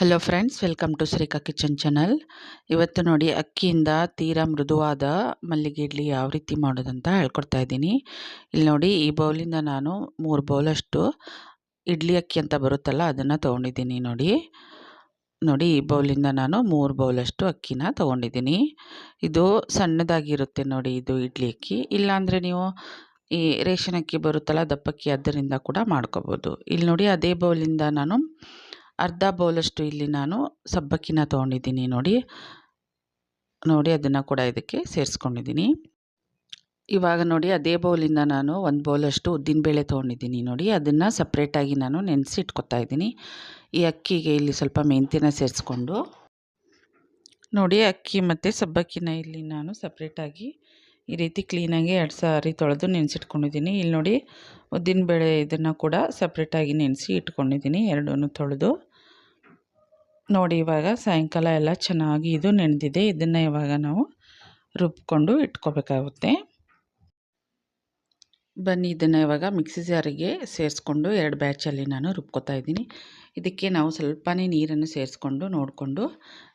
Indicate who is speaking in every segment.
Speaker 1: Hello friends welcome to Shrika kitchen channel ಇವತ್ತು ನೋಡಿ ಅಕ್ಕಿಯಿಂದ ತೀರಾ ಮೃದುವಾದ ಮಲ್ಲಿಗೆ ಇಡ್ಲಿ ಯಾವ ರೀತಿ ಮಾಡೋದಂತ ಹೇಳ್ಕೊಡ್ತಾ ಇದ್ದೀನಿ. ಇಲ್ಲಿ ನೋಡಿ ಈ ಬೌಲಿಂದ ನಾನು ಮೂರು ಬೌಲಷ್ಟು ಇಡ್ಲಿ ಅಕ್ಕಿ ಅಂತ ಬರುತ್ತಲ್ಲ ಅದನ್ನು ತೊಗೊಂಡಿದ್ದೀನಿ ನೋಡಿ. ನೋಡಿ ಈ ಬೌಲಿಂದ ನಾನು ಮೂರು ಬೌಲಷ್ಟು ಅಕ್ಕಿನ ತೊಗೊಂಡಿದ್ದೀನಿ. ಇದು ಸಣ್ಣದಾಗಿರುತ್ತೆ ನೋಡಿ ಇದು ಇಡ್ಲಿ ಅಕ್ಕಿ. ಇಲ್ಲಾಂದರೆ ನೀವು ಈ ರೇಷನ್ ಅಕ್ಕಿ ಬರುತ್ತಲ್ಲ ದಪ್ಪಕ್ಕಿ ಅದರಿಂದ ಕೂಡ ಮಾಡ್ಕೋಬೋದು. ಇಲ್ಲಿ ನೋಡಿ ಅದೇ ಬೌಲಿಂದ ನಾನು ಅರ್ಧ ಬೌಲಷ್ಟು ಇಲ್ಲಿ ನಾನು ಸಬ್ಬಕ್ಕಿನ ತೊಗೊಂಡಿದ್ದೀನಿ ನೋಡಿ. ನೋಡಿ ಅದನ್ನು ಕೂಡ ಇದಕ್ಕೆ ಸೇರಿಸ್ಕೊಂಡಿದ್ದೀನಿ. ಇವಾಗ ನೋಡಿ ಅದೇ ಬೌಲಿಂದ ನಾನು ಒಂದು ಬೌಲಷ್ಟು ಉದ್ದಿನಬೇಳೆ ತೊಗೊಂಡಿದ್ದೀನಿ ನೋಡಿ. ಅದನ್ನು ಸಪ್ರೇಟಾಗಿ ನಾನು ನೆನೆಸಿ ಇಟ್ಕೊತಾ ಇದ್ದೀನಿ. ಈ ಅಕ್ಕಿಗೆ ಇಲ್ಲಿ ಸ್ವಲ್ಪ ಮೆಂತ್ಯನ ಸೇರಿಸ್ಕೊಂಡು. ನೋಡಿ ಅಕ್ಕಿ ಮತ್ತು ಸಬ್ಬಕ್ಕಿನ ಇಲ್ಲಿ ನಾನು ಸಪ್ರೇಟಾಗಿ ಈ ರೀತಿ ಕ್ಲೀನಾಗಿ ಎರಡು ಸಾರಿ ತೊಳೆದು ನೆನೆಸಿಟ್ಕೊಂಡಿದ್ದೀನಿ. ಇಲ್ಲಿ ನೋಡಿ ಉದ್ದಿನಬೇಳೆ ಇದನ್ನು ಕೂಡ ಸಪ್ರೇಟಾಗಿ ನೆನೆಸಿ ಇಟ್ಕೊಂಡಿದ್ದೀನಿ ಎರಡೂ ತೊಳೆದು. ನೋಡಿ, ಇವಾಗ ಸಾಯಂಕಾಲ ಎಲ್ಲ ಚೆನ್ನಾಗಿ ಇದು ನೆನೆದಿದೆ. ಇದನ್ನು ಇವಾಗ ನಾವು ರುಬ್ಕೊಂಡು ಇಟ್ಕೋಬೇಕಾಗುತ್ತೆ. ಬನ್ನಿ, ಇದನ್ನು ಇವಾಗ ಮಿಕ್ಸಿ ಜಾರಿಗೆ ಸೇರಿಸ್ಕೊಂಡು ಎರಡು ಬ್ಯಾಚಲ್ಲಿ ನಾನು ರುಬ್ಕೋತಾ ಇದ್ದೀನಿ. ಇದಕ್ಕೆ ನಾವು ಸ್ವಲ್ಪನೇ ನೀರನ್ನು ಸೇರಿಸ್ಕೊಂಡು ನೋಡಿಕೊಂಡು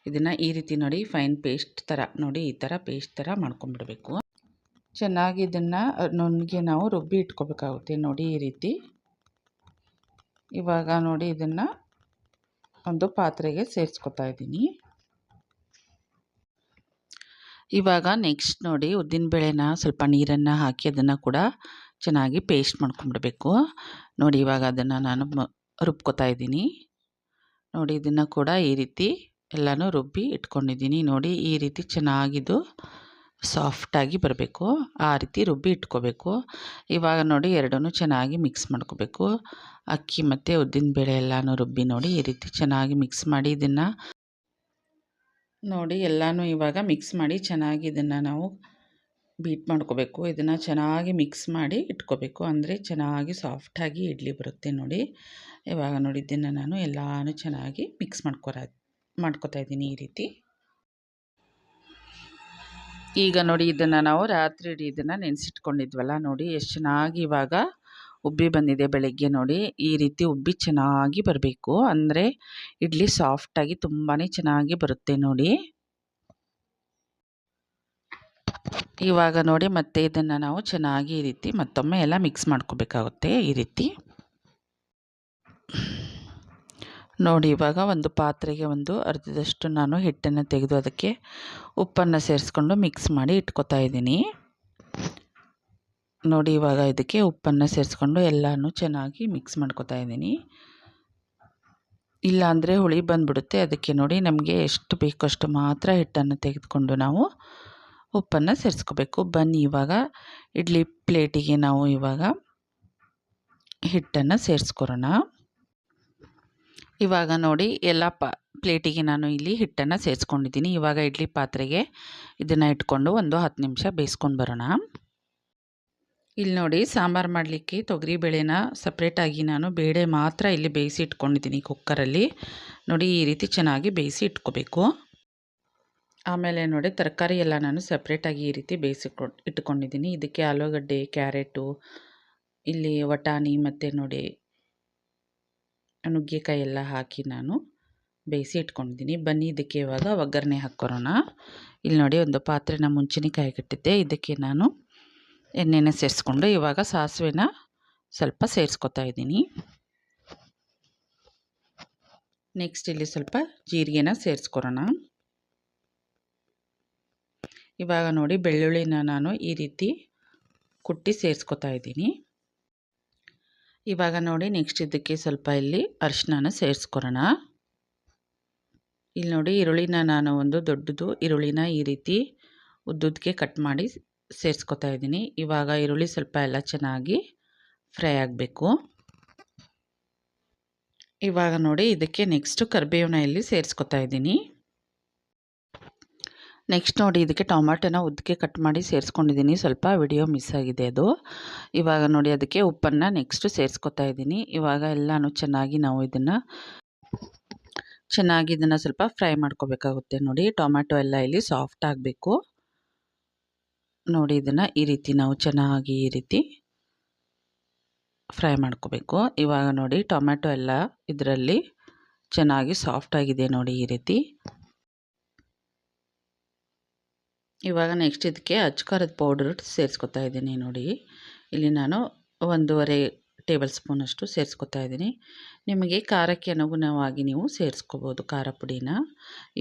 Speaker 1: ಇದನ್ನು ಈ ರೀತಿ ನೋಡಿ, ಫೈನ್ ಪೇಸ್ಟ್ ಥರ ನೋಡಿ, ಈ ಥರ ಪೇಸ್ಟ್ ಥರ ಮಾಡ್ಕೊಂಡ್ಬಿಡಬೇಕು ಚೆನ್ನಾಗಿ ಇದನ್ನು ನುಣ್ಣಗೆ ನಾವು ರುಬ್ಬಿ ಇಟ್ಕೋಬೇಕಾಗುತ್ತೆ ನೋಡಿ ಈ ರೀತಿ. ಇವಾಗ ನೋಡಿ ಇದನ್ನು ಒಂದು ಪಾತ್ರೆಗೆ ಸೇರಿಸ್ಕೊತಾ ಇದ್ದೀನಿ. ಇವಾಗ ನೆಕ್ಸ್ಟ್ ನೋಡಿ ಉದ್ದಿನಬೇಳೆನ ಸ್ವಲ್ಪ ನೀರನ್ನು ಹಾಕಿ ಅದನ್ನು ಕೂಡ ಚೆನ್ನಾಗಿ ಪೇಸ್ಟ್ ಮಾಡ್ಕೊಂಬಿಡಬೇಕು ನೋಡಿ ಇವಾಗ ಅದನ್ನು ನಾನು ರುಬ್ಕೊತಾ ಇದ್ದೀನಿ. ನೋಡಿ ಇದನ್ನು ಕೂಡ ಈ ರೀತಿ ಎಲ್ಲನೂ ರುಬ್ಬಿ ಇಟ್ಕೊಂಡಿದ್ದೀನಿ. ನೋಡಿ ಈ ರೀತಿ ಚೆನ್ನಾಗಿದು ಸಾಫ್ಟಾಗಿ ಬರಬೇಕು. ಆ ರೀತಿ ರುಬ್ಬಿ ಇಟ್ಕೋಬೇಕು. ಇವಾಗ ನೋಡಿ ಎರಡೂ ಚೆನ್ನಾಗಿ ಮಿಕ್ಸ್ ಮಾಡ್ಕೋಬೇಕು. ಅಕ್ಕಿ ಮತ್ತು ಉದ್ದಿನಬೇಳೆ ಎಲ್ಲನೂ ರುಬ್ಬಿ ನೋಡಿ ಈ ರೀತಿ ಚೆನ್ನಾಗಿ ಮಿಕ್ಸ್ ಮಾಡಿ ಇದನ್ನು ನೋಡಿ ಎಲ್ಲನೂ ಇವಾಗ ಮಿಕ್ಸ್ ಮಾಡಿ ಚೆನ್ನಾಗಿ ಇದನ್ನು ನಾವು ಬೀಟ್ ಮಾಡ್ಕೋಬೇಕು. ಇದನ್ನು ಚೆನ್ನಾಗಿ ಮಿಕ್ಸ್ ಮಾಡಿ ಇಟ್ಕೋಬೇಕು. ಅಂದರೆ ಚೆನ್ನಾಗಿ ಸಾಫ್ಟಾಗಿ ಇಡ್ಲಿ ಬರುತ್ತೆ ನೋಡಿ. ಇವಾಗ ನೋಡಿ ಇದನ್ನು ನಾನು ಎಲ್ಲನೂ ಚೆನ್ನಾಗಿ ಮಿಕ್ಸ್ ಮಾಡ್ಕೊರ ಮಾಡ್ಕೋತಾ ಇದ್ದೀನಿ ಈ ರೀತಿ. ಈಗ ನೋಡಿ ಇದನ್ನು ನಾವು ರಾತ್ರಿ ಇಡೀ ಇದನ್ನು ನೆನೆಸಿಟ್ಕೊಂಡಿದ್ವಲ್ಲ ನೋಡಿ, ಎಷ್ಟು ಚೆನ್ನಾಗಿ ಇವಾಗ ಉಬ್ಬಿ ಬಂದಿದೆ ಬೆಳಗ್ಗೆ ನೋಡಿ. ಈ ರೀತಿ ಉಬ್ಬಿ ಚೆನ್ನಾಗಿ ಬರಬೇಕು. ಅಂದರೆ ಇಡ್ಲಿ ಸಾಫ್ಟಾಗಿ ತುಂಬಾ ಚೆನ್ನಾಗಿ ಬರುತ್ತೆ ನೋಡಿ. ಇವಾಗ ನೋಡಿ ಮತ್ತೆ ಇದನ್ನು ನಾವು ಚೆನ್ನಾಗಿ ಈ ರೀತಿ ಮತ್ತೊಮ್ಮೆ ಎಲ್ಲ ಮಿಕ್ಸ್ ಮಾಡ್ಕೋಬೇಕಾಗುತ್ತೆ ಈ ರೀತಿ. ನೋಡಿ, ಇವಾಗ ಒಂದು ಪಾತ್ರೆಗೆ ಒಂದು ಅರ್ಧದಷ್ಟು ನಾನು ಹಿಟ್ಟನ್ನು ತೆಗೆದು ಅದಕ್ಕೆ ಉಪ್ಪನ್ನು ಸೇರಿಸ್ಕೊಂಡು ಮಿಕ್ಸ್ ಮಾಡಿ ಇಟ್ಕೊತಾ ಇದ್ದೀನಿ. ನೋಡಿ, ಇವಾಗ ಇದಕ್ಕೆ ಉಪ್ಪನ್ನು ಸೇರಿಸ್ಕೊಂಡು ಎಲ್ಲನೂ ಚೆನ್ನಾಗಿ ಮಿಕ್ಸ್ ಮಾಡ್ಕೊತಾ ಇದ್ದೀನಿ. ಇಲ್ಲಾಂದರೆ ಹುಳಿ ಬಂದುಬಿಡುತ್ತೆ. ಅದಕ್ಕೆ ನೋಡಿ, ನಮಗೆ ಎಷ್ಟು ಬೇಕೋ ಅಷ್ಟು ಮಾತ್ರ ಹಿಟ್ಟನ್ನು ತೆಗೆದುಕೊಂಡು ನಾವು ಉಪ್ಪನ್ನು ಸೇರಿಸ್ಕೋಬೇಕು. ಬನ್ನಿ, ಇವಾಗ ಇಡ್ಲಿ ಪ್ಲೇಟಿಗೆ ನಾವು ಇವಾಗ ಹಿಟ್ಟನ್ನು ಸೇರಿಸ್ಕೊರೋಣ ಇವಾಗ ನೋಡಿ ಎಲ್ಲ ಪ, ಪ್ಲೇಟಿಗೆ ನಾನು ಇಲ್ಲಿ ಹಿಟ್ಟನ್ನು ಸೇರಿಸ್ಕೊಂಡಿದ್ದೀನಿ. ಇವಾಗ ಇಡ್ಲಿ ಪಾತ್ರೆಗೆ ಇದನ್ನು ಇಟ್ಕೊಂಡು ಒಂದು ಹತ್ತು ನಿಮಿಷ ಬೇಯಿಸ್ಕೊಂಡು ಬರೋಣ. ಇಲ್ಲಿ ನೋಡಿ ಸಾಂಬಾರು ಮಾಡಲಿಕ್ಕೆ ತೊಗರಿ ಬೇಳೆನ ಸಪ್ರೇಟಾಗಿ ನಾನು ಬೇಳೆ ಮಾತ್ರ ಇಲ್ಲಿ ಬೇಯಿಸಿ ಇಟ್ಕೊಂಡಿದ್ದೀನಿ ಕುಕ್ಕರಲ್ಲಿ ನೋಡಿ ಈ ರೀತಿ ಚೆನ್ನಾಗಿ ಬೇಯಿಸಿ ಇಟ್ಕೋಬೇಕು. ಆಮೇಲೆ ನೋಡಿ ತರಕಾರಿ ಎಲ್ಲ ನಾನು ಸಪ್ರೇಟಾಗಿ ಈ ರೀತಿ ಬೇಯಿಸಿ ಇಟ್ಕೊಂಡಿದ್ದೀನಿ. ಇದಕ್ಕೆ ಆಲೂಗಡ್ಡೆ, ಕ್ಯಾರೆಟು, ಇಲ್ಲಿ ವಟಾಣಿ ಮತ್ತು ನೋಡಿ ನುಗ್ಗೆಕಾಯಿ ಎಲ್ಲ ಹಾಕಿ ನಾನು ಬೇಯಿಸಿ ಇಟ್ಕೊಂಡಿದ್ದೀನಿ. ಬನ್ನಿ, ಇದಕ್ಕೆ ಇವಾಗ ಒಗ್ಗರಣೆ ಹಾಕ್ಕೊರೋಣ ಇಲ್ಲಿ ನೋಡಿ, ಒಂದು ಪಾತ್ರೆನ ಮುಂಚಿನಕಾಯಿ ಕಟ್ಟಿದ್ದೆ. ಇದಕ್ಕೆ ನಾನು ಎಣ್ಣೆನ ಸೇರಿಸ್ಕೊಂಡು ಇವಾಗ ಸಾಸಿವೆನ ಸ್ವಲ್ಪ ಸೇರಿಸ್ಕೊತಾ ಇದ್ದೀನಿ. ನೆಕ್ಸ್ಟ್ ಇಲ್ಲಿ ಸ್ವಲ್ಪ ಜೀರಿಗೆನ ಸೇರಿಸ್ಕೊರೋಣ ಇವಾಗ ನೋಡಿ, ಬೆಳ್ಳುಳ್ಳಿನ ನಾನು ಈ ರೀತಿ ಕುಟ್ಟಿ ಸೇರಿಸ್ಕೊತಾ ಇದ್ದೀನಿ. ಇವಾಗ ನೋಡಿ ನೆಕ್ಸ್ಟ್ ಇದಕ್ಕೆ ಸ್ವಲ್ಪ ಇಲ್ಲಿ ಅರಿಶಿನ ಸೇರಿಸ್ಕೊಳೋಣ ಇಲ್ಲಿ ನೋಡಿ ಈರುಳ್ಳಿನ ನಾನು ಒಂದು ದೊಡ್ಡದು ಈರುಳ್ಳಿನ ಈ ರೀತಿ ಉದ್ದುದ್ದಕ್ಕೆ ಕಟ್ ಮಾಡಿ ಸೇರಿಸ್ಕೊತಾ ಇದ್ದೀನಿ. ಇವಾಗ ಈರುಳ್ಳಿ ಸ್ವಲ್ಪ ಎಲ್ಲ ಚೆನ್ನಾಗಿ ಫ್ರೈ ಆಗಬೇಕು. ಇವಾಗ ನೋಡಿ ಇದಕ್ಕೆ ನೆಕ್ಸ್ಟು ಕರಿಬೇವನ್ನ ಇಲ್ಲಿ ಸೇರಿಸ್ಕೊತಾ ಇದ್ದೀನಿ. ನೆಕ್ಸ್ಟ್ ನೋಡಿ ಇದಕ್ಕೆ ಟೊಮಾಟೊನ ಉದ್ದಕ್ಕೆ ಕಟ್ ಮಾಡಿ ಸೇರಿಸ್ಕೊಂಡಿದ್ದೀನಿ. ಸ್ವಲ್ಪ ವಿಡಿಯೋ ಮಿಸ್ ಆಗಿದೆ ಅದು. ಇವಾಗ ನೋಡಿ ಅದಕ್ಕೆ ಉಪ್ಪನ್ನು ನೆಕ್ಸ್ಟ್ ಸೇರಿಸ್ಕೊತಾ ಇದ್ದೀನಿ. ಇವಾಗ ಎಲ್ಲನೂ ಚೆನ್ನಾಗಿ ನಾವು ಇದನ್ನು ಚೆನ್ನಾಗಿ ಇದನ್ನು ಸ್ವಲ್ಪ ಫ್ರೈ ಮಾಡ್ಕೋಬೇಕಾಗುತ್ತೆ ನೋಡಿ. ಟೊಮ್ಯಾಟೊ ಎಲ್ಲ ಇಲ್ಲಿ ಸಾಫ್ಟ್ ಆಗಬೇಕು. ನೋಡಿ ಇದನ್ನು ಈ ರೀತಿ ನಾವು ಚೆನ್ನಾಗಿ ಈ ರೀತಿ ಫ್ರೈ ಮಾಡ್ಕೋಬೇಕು. ಇವಾಗ ನೋಡಿ ಟೊಮ್ಯಾಟೊ ಎಲ್ಲ ಇದರಲ್ಲಿ ಚೆನ್ನಾಗಿ ಸಾಫ್ಟ್ ಆಗಿದೆ ನೋಡಿ ಈ ರೀತಿ. ಇವಾಗ ನೆಕ್ಸ್ಟ್ ಇದಕ್ಕೆ ಅಚ್ಕಾರದ ಪೌಡರ್ ಸೇರಿಸ್ಕೊತಾ ಇದ್ದೀನಿ ನೋಡಿ. ಇಲ್ಲಿ ನಾನು ಒಂದೂವರೆ ಟೇಬಲ್ ಸ್ಪೂನಷ್ಟು ಸೇರಿಸ್ಕೊತಾ ಇದ್ದೀನಿ. ನಿಮಗೆ ಖಾರಕ್ಕೆ ಅನುಗುಣವಾಗಿ ನೀವು ಸೇರಿಸ್ಕೋಬೋದು ಖಾರ ಪುಡಿನ.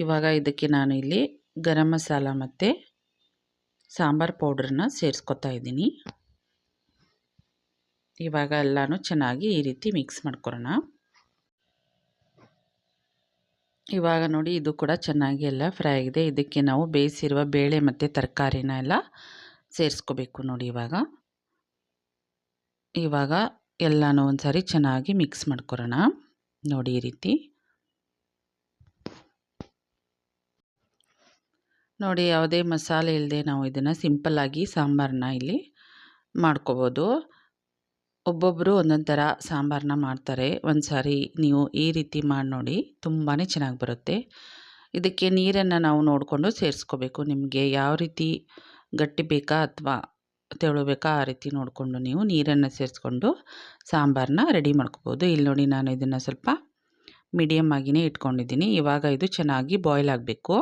Speaker 1: ಇವಾಗ ಇದಕ್ಕೆ ನಾನು ಇಲ್ಲಿ ಗರಂ ಮಸಾಲ ಮತ್ತು ಸಾಂಬಾರು ಪೌಡ್ರನ್ನ ಸೇರಿಸ್ಕೊತಾ ಇದ್ದೀನಿ. ಇವಾಗ ಎಲ್ಲನೂ ಚೆನ್ನಾಗಿ ಈ ರೀತಿ ಮಿಕ್ಸ್ ಮಾಡ್ಕೊಳೋಣ ಇವಾಗ ನೋಡಿ ಇದು ಕೂಡ ಚೆನ್ನಾಗಿ ಎಲ್ಲ ಫ್ರೈ ಆಗಿದೆ. ಇದಕ್ಕೆ ನಾವು ಬೇಯಿಸಿರುವ ಬೇಳೆ ಮತ್ತು ತರಕಾರಿನ ಎಲ್ಲ ಸೇರಿಸ್ಕೋಬೇಕು ನೋಡಿ ಇವಾಗ. ಇವಾಗ ಎಲ್ಲನೂ ಒಂದು ಚೆನ್ನಾಗಿ ಮಿಕ್ಸ್ ಮಾಡ್ಕೊಳೋಣ ನೋಡಿ ಈ ರೀತಿ. ನೋಡಿ ಯಾವುದೇ ಮಸಾಲೆ ಇಲ್ಲದೆ ನಾವು ಇದನ್ನು ಸಿಂಪಲ್ಲಾಗಿ ಸಾಂಬಾರನ್ನ ಇಲ್ಲಿ ಮಾಡ್ಕೋಬೋದು. ಒಬ್ಬೊಬ್ಬರು ಒಂದೊಂದು ಥರ ಸಾಂಬಾರನ್ನ ಮಾಡ್ತಾರೆ. ಒಂದು ಸಾರಿ ನೀವು ಈ ರೀತಿ ಮಾಡಿ ನೋಡಿ ತುಂಬಾ ಚೆನ್ನಾಗಿ ಬರುತ್ತೆ. ಇದಕ್ಕೆ ನೀರನ್ನು ನಾವು ನೋಡಿಕೊಂಡು ಸೇರಿಸ್ಕೋಬೇಕು. ನಿಮಗೆ ಯಾವ ರೀತಿ ಗಟ್ಟಿ ಬೇಕಾ ಅಥವಾ ತೆಳುಬೇಕಾ ಆ ರೀತಿ ನೋಡಿಕೊಂಡು ನೀವು ನೀರನ್ನು ಸೇರಿಸ್ಕೊಂಡು ಸಾಂಬಾರನ್ನ ರೆಡಿ ಮಾಡ್ಕೋಬೋದು. ಇಲ್ಲಿ ನೋಡಿ ನಾನು ಇದನ್ನು ಸ್ವಲ್ಪ ಮೀಡಿಯಮ್ ಆಗಿಯೇ ಇಟ್ಕೊಂಡಿದ್ದೀನಿ. ಇವಾಗ ಇದು ಚೆನ್ನಾಗಿ ಬಾಯ್ಲ್ ಆಗಬೇಕು.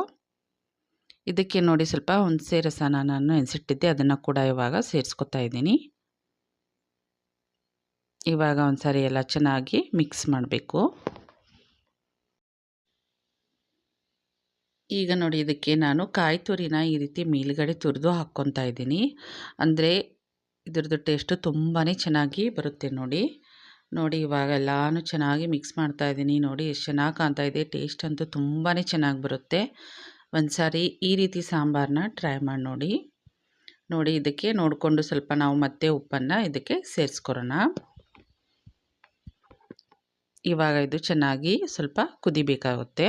Speaker 1: ಇದಕ್ಕೆ ನೋಡಿ ಸ್ವಲ್ಪ ಹುಣಸೆ ರಸನ ನಾನು ನೆನೆಸಿಟ್ಟಿದ್ದೆ ಅದನ್ನು ಕೂಡ ಇವಾಗ ಸೇರಿಸ್ಕೊತಾ ಇದ್ದೀನಿ. ಇವಾಗ ಒಂದು ಸಾರಿ ಎಲ್ಲ ಚೆನ್ನಾಗಿ ಮಿಕ್ಸ್ ಮಾಡಬೇಕು. ಈಗ ನೋಡಿ ಇದಕ್ಕೆ ನಾನು ಕಾಯಿ ತುರಿನ ಈ ರೀತಿ ಮೇಲುಗಡೆ ತುರಿದು ಹಾಕ್ಕೊತಾ ಇದ್ದೀನಿ. ಅಂದರೆ ಇದ್ರದ್ದು ಟೇಸ್ಟು ತುಂಬಾ ಚೆನ್ನಾಗಿ ಬರುತ್ತೆ ನೋಡಿ. ನೋಡಿ ಇವಾಗ ಎಲ್ಲನೂ ಚೆನ್ನಾಗಿ ಮಿಕ್ಸ್ ಮಾಡ್ತಾ ಇದ್ದೀನಿ. ನೋಡಿ ಎಷ್ಟು ಚೆನ್ನಾಗಿ ಕಾಣ್ತಾ ಇದೆ. ಟೇಸ್ಟ್ ಅಂತೂ ತುಂಬಾ ಚೆನ್ನಾಗಿ ಬರುತ್ತೆ. ಒಂದು ಸಾರಿ ಈ ರೀತಿ ಸಾಂಬಾರನ್ನ ಟ್ರೈ ಮಾಡಿ ನೋಡಿ. ನೋಡಿ ಇದಕ್ಕೆ ನೋಡಿಕೊಂಡು ಸ್ವಲ್ಪ ನಾವು ಮತ್ತೆ ಉಪ್ಪನ್ನು ಇದಕ್ಕೆ ಸೇರಿಸ್ಕೊರೋಣ ಇವಾಗ ಇದು ಚೆನ್ನಾಗಿ ಸ್ವಲ್ಪ ಕುದಿಬೇಕಾಗುತ್ತೆ.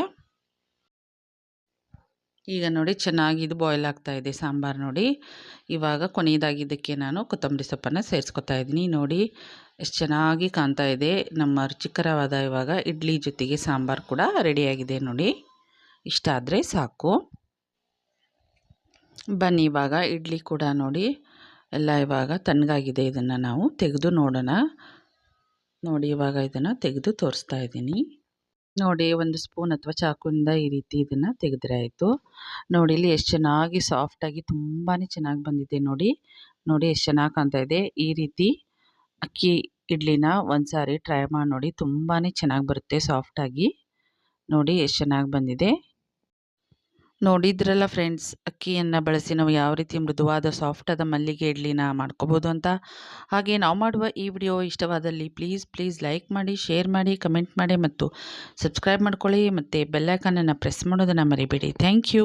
Speaker 1: ಈಗ ನೋಡಿ ಚೆನ್ನಾಗಿ ಇದು ಬಾಯ್ಲ್ ಆಗ್ತಾ ಇದೆ ಸಾಂಬಾರು ನೋಡಿ. ಇವಾಗ ಕೊನೆಯದಾಗಿದ್ದಕ್ಕೆ ನಾನು ಕೊತ್ತಂಬರಿ ಸೊಪ್ಪನ್ನು ಸೇರಿಸ್ಕೊತಾ ಇದ್ದೀನಿ. ನೋಡಿ ಎಷ್ಟು ಚೆನ್ನಾಗಿ ಕಾಣ್ತಾ ಇದೆ. ನಮ್ಮ ರುಚಿಕರವಾದ ಇವಾಗ ಇಡ್ಲಿ ಜೊತೆಗೆ ಸಾಂಬಾರು ಕೂಡ ರೆಡಿಯಾಗಿದೆ ನೋಡಿ. ಇಷ್ಟ ಆದರೆ ಸಾಕು. ಬನ್ನಿ ಇವಾಗ ಇಡ್ಲಿ ಕೂಡ ನೋಡಿ. ಎಲ್ಲ ಇವಾಗ ತಣ್ಣಗಾಗಿದೆ. ಇದನ್ನು ನಾವು ತೆಗೆದು ನೋಡೋಣ. ನೋಡಿ, ಇವಾಗ ಇದನ್ನು ತೆಗೆದು ತೋರಿಸ್ತಾ ಇದ್ದೀನಿ. ನೋಡಿ, ಒಂದು ಸ್ಪೂನ್ ಅಥವಾ ಚಾಕುವಿಂದ ಈ ರೀತಿ ಇದನ್ನು ತೆಗೆದ್ರೆ ಆಯಿತು. ನೋಡಿ, ಇಲ್ಲಿ ಎಷ್ಟು ಚೆನ್ನಾಗಿ ಸಾಫ್ಟಾಗಿ ತುಂಬಾ ಚೆನ್ನಾಗಿ ಬಂದಿದೆ ನೋಡಿ. ನೋಡಿ, ಎಷ್ಟು ಚೆನ್ನಾಗಿ ಕಾಣ್ತಾ ಇದೆ. ಈ ರೀತಿ ಅಕ್ಕಿ, ಇಡ್ಲಿನ ಒಂದು ಸಾರಿ ಟ್ರೈ ಮಾಡಿ ನೋಡಿ ತುಂಬಾ ಚೆನ್ನಾಗಿ ಬರುತ್ತೆ ಸಾಫ್ಟಾಗಿ ನೋಡಿ, ಎಷ್ಟು ಚೆನ್ನಾಗಿ ಬಂದಿದೆ. ನೋಡಿದ್ರಲ್ಲ ಫ್ರೆಂಡ್ಸ್, ಅಕ್ಕಿಯನ್ನು ಬಳಸಿ ನಾವು ಯಾವ ರೀತಿ ಮೃದುವಾದ ಸಾಫ್ಟಾದ ಮಲ್ಲಿಗೆ ಇಡ್ಲಿನ ಮಾಡ್ಕೋಬೋದು ಅಂತ. ಹಾಗೆ ನಾವು ಮಾಡುವ ಈ ವಿಡಿಯೋ ಇಷ್ಟವಾದಲ್ಲಿ ಪ್ಲೀಸ್ ಪ್ಲೀಸ್ ಲೈಕ್ ಮಾಡಿ, ಶೇರ್ ಮಾಡಿ, ಕಮೆಂಟ್ ಮಾಡಿ ಮತ್ತು ಸಬ್ಸ್ಕ್ರೈಬ್ ಮಾಡ್ಕೊಳ್ಳಿ. ಮತ್ತು ಬೆಲ್ಲೈಕನನ್ನು ಪ್ರೆಸ್ ಮಾಡೋದನ್ನು ಮರಿಬೇಡಿ. Thank you.